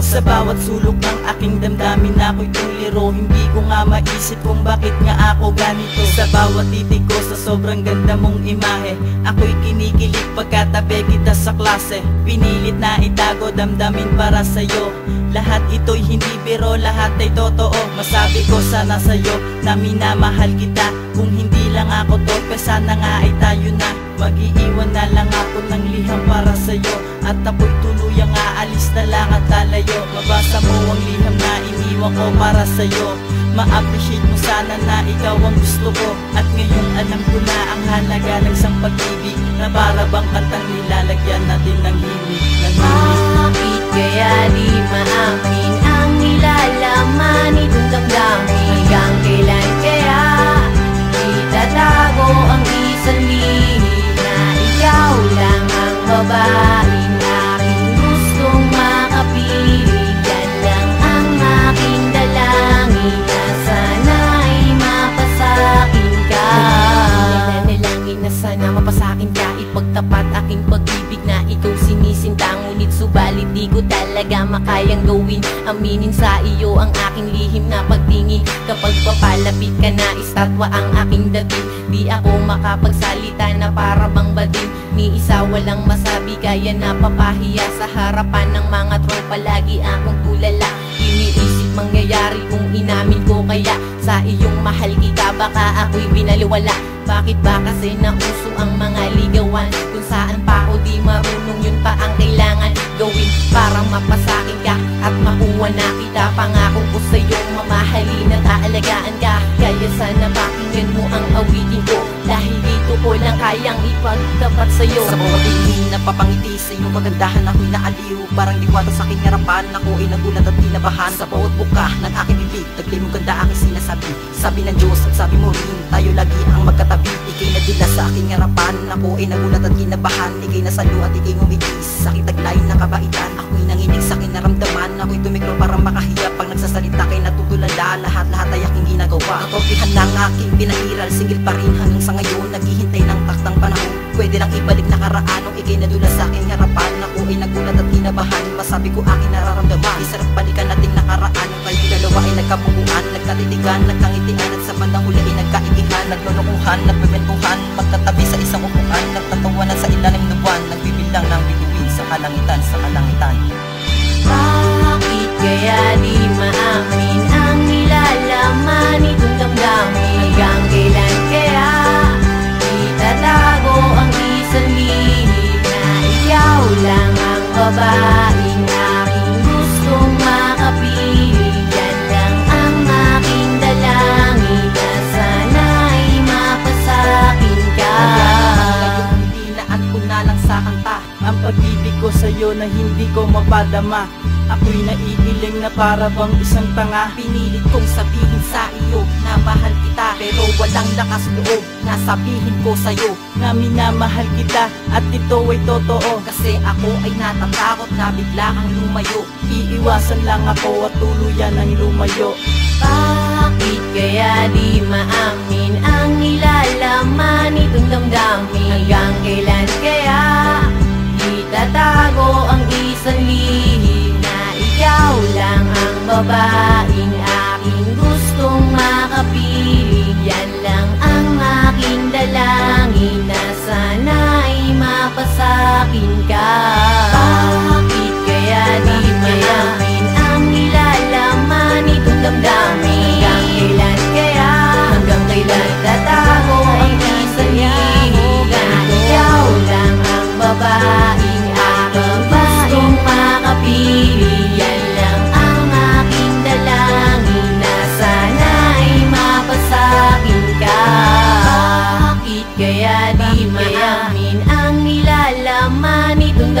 Sa bawat sulok ng aking damdamin. Ako'y tuliro Hindi ko nga maisip kung bakit nga ako ganito. Sa bawat titig ko sa sobrang ganda mong imahe Ako'y kinikilig pagkatabi kita sa klase. Pinilit na itago damdamin para sa'yo. Lahat ito'y hindi biro, lahat ay totoo. Masabi ko sana sa'yo na minamahal kita. Kung hindi lang ako torpe, sana nga ay tayo na. Mag-iiwan na lang ako ng liham para sa'yo. At ako'y tuluyang aalis na lang at lalayo. Mabasa mo ang liham na iniwan ko para sa'yo. Ma-appreciate mo sana na ikaw ang gusto ko. At ngayon alam ko na ang halaga ng isang pag-ibig. Na para bang kantang nilalagyan natin ng himig Ng aking pag-ibig na ikaw sinisinta. Ngunit subalit di ko talaga makayang gawin. Aminin sa iyo ang aking lihim na pagtingin. Kapag papalapit ka na estatwa ang aking dating. Di ako makapagsalita na para bang bading. Ni isa walang masabi kaya napapahiya Sa harapan ng mga tropa. Lagi akong tulala Iniisip mangyayari kung inamin ko kaya. Sa iyong mahal kita baka ako'y binaliwala. Bakit ba kasi nauso ang mga mapasakin ka At makuha na kita Pangako ko sa'yo. Mamahalin at aalagaan ka Kaya sana pakinggan mo ang awitin ko. Dahil dito ko lang kayang ipagtapat sa'yo. Sa bawat tingin na papangiti sa iyong kagandahan Ako'y naaliw, parang liwata sa aking harapan. Ako ay nagulat at kinabahan Sa bawat buka ng aking bibig Taglay mo ganda aking sinasabi. Sabi ng Diyos at sabi mo rin Tayo lagi ang magkatabi. Ika'y nadila sa aking harapan. Ako nagulat at kinabahan Ika'y nasalo at ika'y ngumiti Sa aking pinahiral Sigil pa rin hanggang sa ngayon Naghihintay ng taktang panahon. Pwede lang ibalik nakaraan Nung ika'y nadula sa aking harapan Ako ay nagulat at kinabahan Masabi ko aking nararamdaman. Isarap balikan nating nakaraan Yung kayong dalawa ay nagkabubuan Nagkatitigan, nagkangitian At sa bandang huli ay nagkaigihan Naglulukuhan, nagbibentuhan Magkatabi sa isang upuan Nagtatawanan sa ilalim ng buwan. Nagbibilang ng bituin Sa kalangitan, sa kalangitan. Bakit babaeng aking gustong makapiling Yan lang ang aking dalangin na sana'y mapasakin ka. Tinaan ko na lang sa kanta Ang pag-ibig ko sa'yo na hindi ko mapadama Ako'y naiiling na para bang isang tanga. Pinilit kong sabihin walang lakas loob na sabihin ko sa'yo Na minamahal kita at ito ay totoo. Kasi ako ay natatakot na bigla kang lumayo. Iiwasan lang ako at tuluyan ang lumayo. Bakit kaya di maamin ang nilalaman? Itong damdamin. Hanggang kailan kaya itatago ang isang lihim Na ikaw lang ang babaeng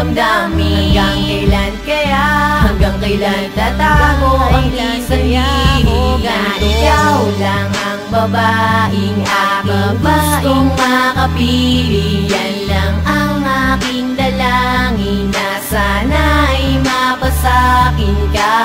damdamin. Hanggang kailan kaya? Hanggang kailan tatago ang isang lihim Na ikaw lang ang babaeng aking gustong makapili. Yan lang ang aking dalangin Na sana'y mapasakin ka